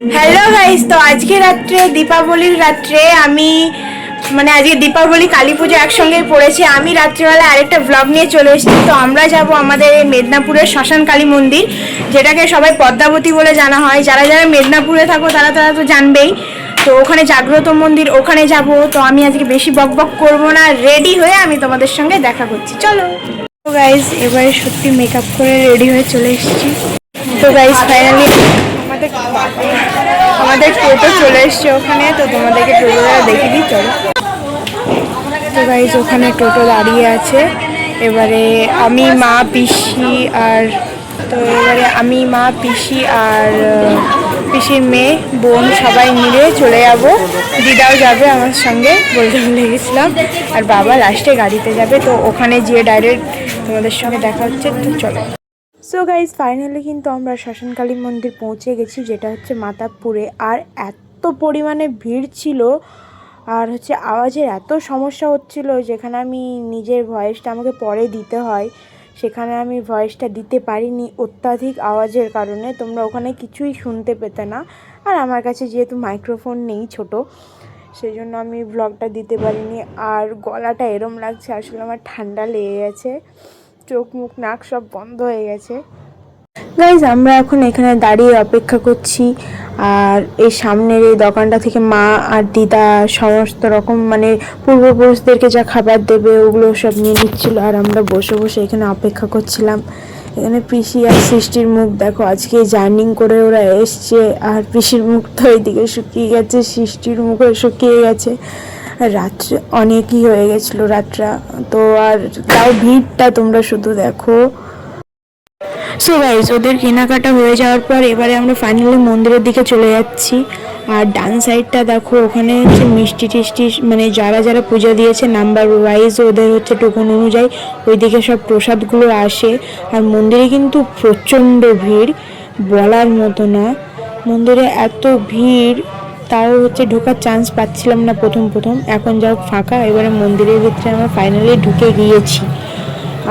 Hello guys তো আজকে রাত্রে, দীপাবলির রাত্রে আমি মানে আজকে দীপাবলি, কালী পুজো একসঙ্গেই পড়েছে। আমি রাত্রিবেলা আরেকটা ব্লগ নিয়ে চলে এসেছি। তো আমরা যাব আমাদের এই মেদিনীপুরের শ্মশান কালী মন্দির, যেটাকে সবাই পদ্মাবতী বলে জানা হয়। যারা যারা মেদিনীপুরে থাকো, তারা তারা তো জানবেই। তো ওখানে জাগ্রত মন্দির, ওখানে যাব। তো আমি আজকে বেশি বক বক করব না রেডি হয়ে আমি তোমাদের সঙ্গে দেখা করছি। চলো। তো গাইজ এবারে সত্যি মেকআপ করে রেডি হয়ে চলে এসেছি। তো গাইজ ফাইনালি আমাদের টোটো চলে এসছে ওখানে, তো তোমাদেরকে টোটোটা দেখিয়ে দিই, চলো। তো গাইজ ওখানে টোটো দাঁড়িয়ে আছে। এবারে আমি, মা, পিসি আর, তো এবারে আমি, মা, পিসি আর পিসির মেয়ে, বোন সবাই মিলে চলে যাব। দিদাও যাবে আমার সঙ্গে, বলতে ভুলে গেছিলাম। আর বাবা লাস্টে গাড়িতে যাবে, তো ওখানে যেয়ে ডাইরেক্ট তোমাদের সঙ্গে দেখা হচ্ছে, তো চলো। সো গাইজ ফাইনালি কিন্তু আমরা শ্মশানকালী মন্দির পৌঁছে গেছি, যেটা হচ্ছে মাতাপুরে। আর এত পরিমাণে ভিড় ছিল, আর হচ্ছে আওয়াজের এত সমস্যা হচ্ছিল, যেখানে আমি নিজের ভয়েসটা আমাকে পরে দিতে হয়, সেখানে আমি ভয়েসটা দিতে পারিনি অত্যাধিক আওয়াজের কারণে। তোমরা ওখানে কিছুই শুনতে পেতে না। আর আমার কাছে যেহেতু মাইক্রোফোন নেই ছোট সেই জন্য আমি ব্লগটা দিতে পারিনি। আর গলাটা এরম লাগছে, আসলে আমার ঠান্ডা লেগে গেছে। চোখ, মুখ, নাক সব বন্ধ হয়ে গেছে। গাইজ আমরা এখন এখানে দাঁড়িয়ে অপেক্ষা করছি। আর এই সামনের এই দোকানটা থেকে মা আর দিদা সমস্ত রকম মানে পূর্বপুরুষদেরকে যা খাবার দেবে, ওগুলো সব নিয়ে নিচ্ছিল। আর আমরা বসে বসে এখানে অপেক্ষা করছিলাম। এখানে পিসি আর সৃষ্টির মুখ, দেখো, আজকে জার্নিং করে ওরা এসছে। আর পিসির মুখ তো এইদিকে শুকিয়ে গেছে, সৃষ্টির মুখও শুকিয়ে গেছে। রাত্রে অনেকই হয়ে গেছিল রাতটা তো আর তাও ভিড়টা তোমরা শুধু দেখো। সো গাইজ ওদের কেনাকাটা হয়ে যাওয়ার পর এবারে আমরা ফাইনালি মন্দিরের দিকে চলে যাচ্ছি। আর ডান সাইডটা দেখো, ওখানে হচ্ছে মিষ্টি টিষ্টি মানে যারা যারা পুজো দিয়েছে নাম্বার ওয়াইজ ওদের হচ্ছে টোকন অনুযায়ী ওইদিকে সব প্রসাদগুলো আসে। আর মন্দিরে কিন্তু প্রচণ্ড ভিড়, বলার মতো না। মন্দিরে এত ভিড় তাও হচ্ছে ঢোকার চান্স পাচ্ছিলাম না প্রথম প্রথম। এখন যা হোক ফাঁকা, এবারে মন্দিরের ভিতরে আমরা ফাইনালি ঢুকে গিয়েছি।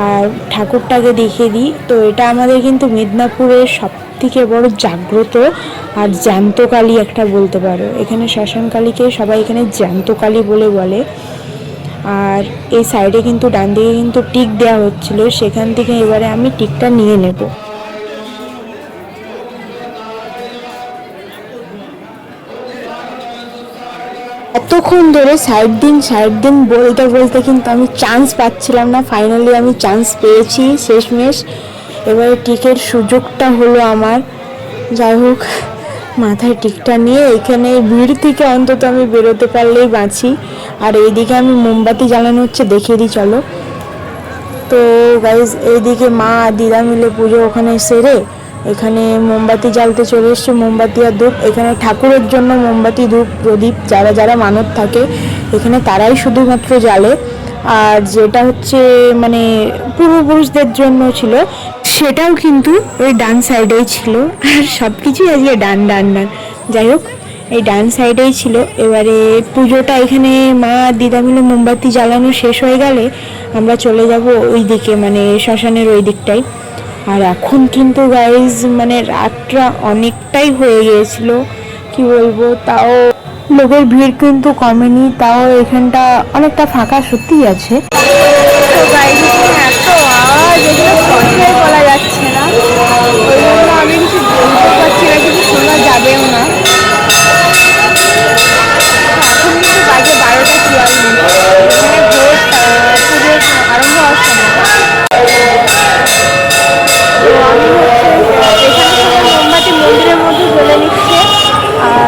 আর ঠাকুরটাকে দেখিয়ে দিই। তো এটা আমাদের কিন্তু মেদিনীপুরের সব থেকে বড় জাগ্রত আর জ্যান্ত কালী একটা বলতে পারো। এখানে শ্মশান কালীকে সবাই এখানে জ্যান্ত কালী বলে বলে। আর এই সাইডে কিন্তু ডান দিকে কিন্তু টিক দেওয়া হচ্ছিল। সেখান থেকে এবারে আমি টিকটা নিয়ে নেব। এতক্ষণ ধরে সাইড দিন সাইড দিন বলতে বলতে কিন্তু আমি চান্স পাচ্ছিলাম না। ফাইনালি আমি চান্স পেয়েছি, শেষমেশ। এবারে টিকের সুযোগটা হলো আমার। যাই হোক, মাথায় টিকটা নিয়ে এখানে ভিড় থেকে অন্তত আমি বেরোতে পারলেই বাঁচি। আর এইদিকে আমি মোমবাতি জ্বালানো হচ্ছে, দেখিয়ে দিই, চলো। তো গাইজ এইদিকে মা দিদা মিলে পুজো ওখানে সেরে এখানে মোমবাতি জ্বালতে চলে এসছে, মোমবাতি আর ধূপ। এখানে ঠাকুরের জন্য মোমবাতি, ধূপ, প্রদীপ, যারা যারা মানত থাকে, এখানে তারাই শুধুমাত্র জ্বালে। আর যেটা হচ্ছে মানে পূর্বপুরুষদের জন্য ছিল, সেটাও কিন্তু ওই ডান সাইডেই ছিল। আর সব কিছুই আজকে ডান ডান ডান। যাই হোক, এই ডান সাইডেই ছিল। এবারে পুজোটা এখানে মা, দিদা মিলে মোমবাতি জ্বালানো শেষ হয়ে গেলে আমরা চলে যাব ওই দিকে মানে শ্মশানের ওই দিকটাই আর এখন কিন্তু গাইজ মানে রাতটা অনেকটাই হয়ে গিয়েছিল, কি বলব, তাও লোকের ভিড় কিন্তু কমেনি, তাও এখানটা অনেকটা ফাঁকা সত্যিই আছে। তো গাইজ এত আওয়াজ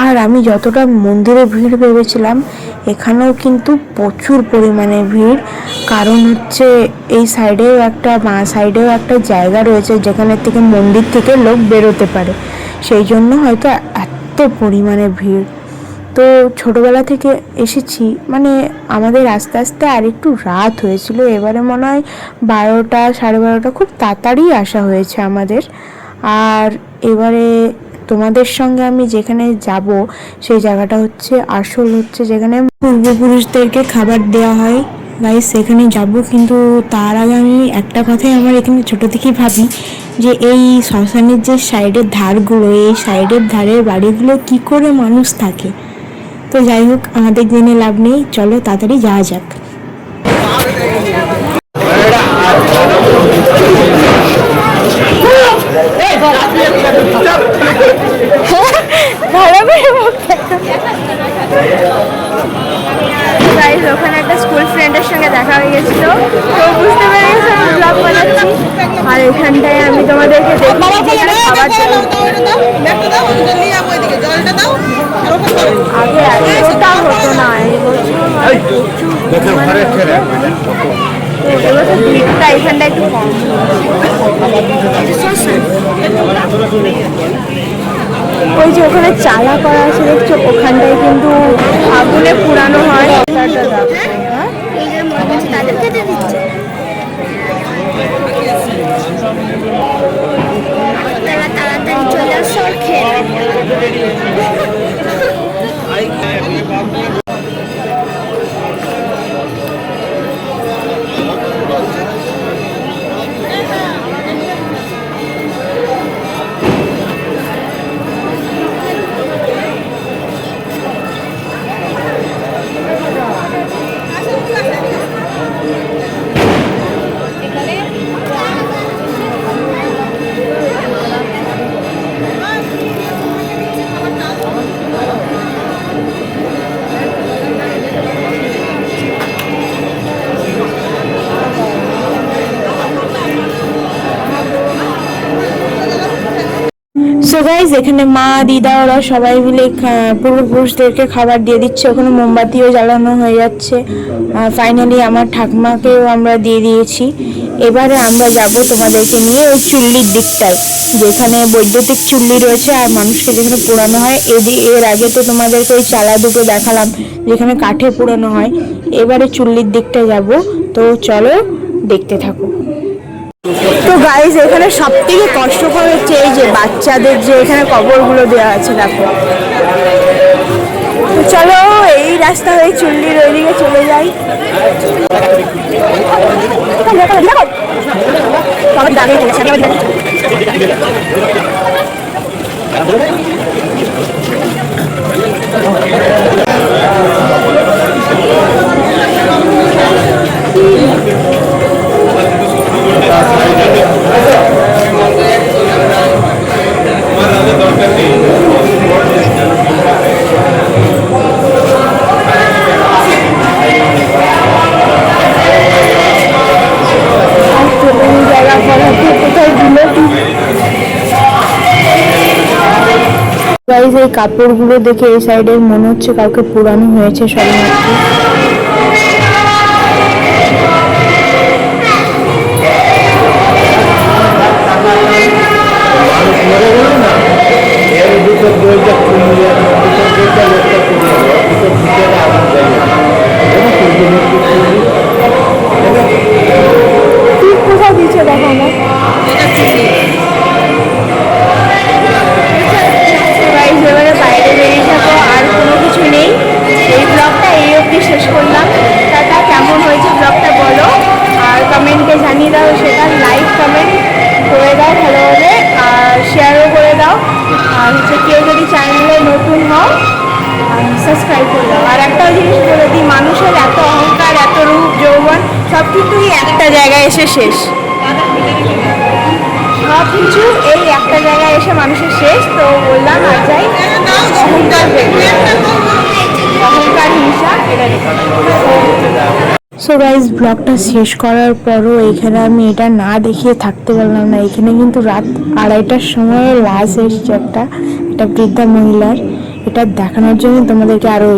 আর আমি যতটা মন্দিরে ভিড় ভেবেছিলাম, এখানেও কিন্তু প্রচুর পরিমাণে ভিড়। কারণ হচ্ছে এই সাইডেও একটা, বাঁ সাইডেও একটা জায়গা রয়েছে, যেখানে থেকে মন্দির থেকে লোক বেরোতে পারে। সেই জন্য হয়তো এত পরিমাণে ভিড়। তো ছোটবেলা থেকে এসেছি মানে আমাদের আস্তে আস্তে আর একটু রাত হয়েছিল, এবারে মনে হয় বারোটা, সাড়ে বারোটা খুব তাড়াতাড়ি আসা হয়েছে আমাদের। আর এবারে তোমাদের সঙ্গে আমি যেখানে যাব, সেই জায়গাটা হচ্ছে আসল হচ্ছে যেখানে পূর্বপুরুষদেরকে খাবার দেওয়া হয়। গাইস সেখানে যাব, কিন্তু তার আগে আমি একটা কথাই আমার এখানে ছোট থেকেই ভাবি যে এই শ্মশানের যে সাইডের ধারগুলো, এই সাইডের ধারের বাড়িগুলো কি করে মানুষ থাকে? তো যাই হোক, আমাদের জেনে লাভ নেই। চলো তাড়াতাড়ি যাওয়া যাক ভালো করে মুখ দেখো। Guys, ওখানে একটা স্কুল ফ্রেন্ডের সঙ্গে দেখা হয়ে গেছিল তো বুঝতে পেরে গেছে আমি ব্লগ বানাচ্ছি আর এখানটায় আমি তোমাদেরকে খাবার আগে এতটা হতো না এবছর ভিড়টা এখানটা একটু কম। ওই যে ওখানে চালা করা আছে দেখছ? ওখানটায় কিন্তু আগুনে পুরানো হয়। হ্যাঁ? তাদেরকে দিচ্ছে। তারা তাড়াতাড়ি চলে আসো খেয়ে গাইজ এখানে মা, দিদা, ওরা সবাই মিলে পূর্বপুরুষদেরকে খাবার দিয়ে দিচ্ছে। ওখানে মোমবাতিও জ্বালানো হয়ে যাচ্ছে। ফাইনালি আমার ঠাকুমাকেও আমরা দিয়ে দিয়েছি। এবারে আমরা যাব তোমাদেরকে নিয়ে ওই চুল্লির দিকটায়, যেখানে বৈদ্যুতিক চুল্লি রয়েছে আর মানুষকে যেখানে পোড়ানো হয়। এদি, এর আগে তো তোমাদেরকে ওই চালা দুটো দেখালাম, যেখানে কাঠে পোড়ানো হয়। এবারে চুল্লির দিকটা যাব। তো চলো দেখতে থাকো। তো গাইজ এখানে সব থেকে কষ্টকর হচ্ছে এই যে বাচ্চাদের যে এখানে কবরগুলো দেওয়া আছে, দেখো। তো চলো, এই রাস্তা হয়ে চুল্লির ওইদিকে চলে যাই। সবাই দাঁড়িয়ে গাইজ এই কাপড়গুলো দেখে এই সাইডের মনে হচ্ছে কাউকে পুরানো হয়েছে সবেমাত্র কোথায় দিচ্ছে দেখো আমার? শেষ। সব কিছু এই একটা জায়গায় এসে মানুষের শেষ, তো বললাম আর যাই। অহংকার সো গাইজ ব্লগটা শেষ করার পরও এখানে আমি এটা না দেখিয়ে থাকতে পারলাম না। এখানে কিন্তু রাত আড়াইটার সময় লাশ এসছে একটা একটা বৃদ্ধা মহিলার। এটা দেখানোর জন্য তোমাদেরকে আরও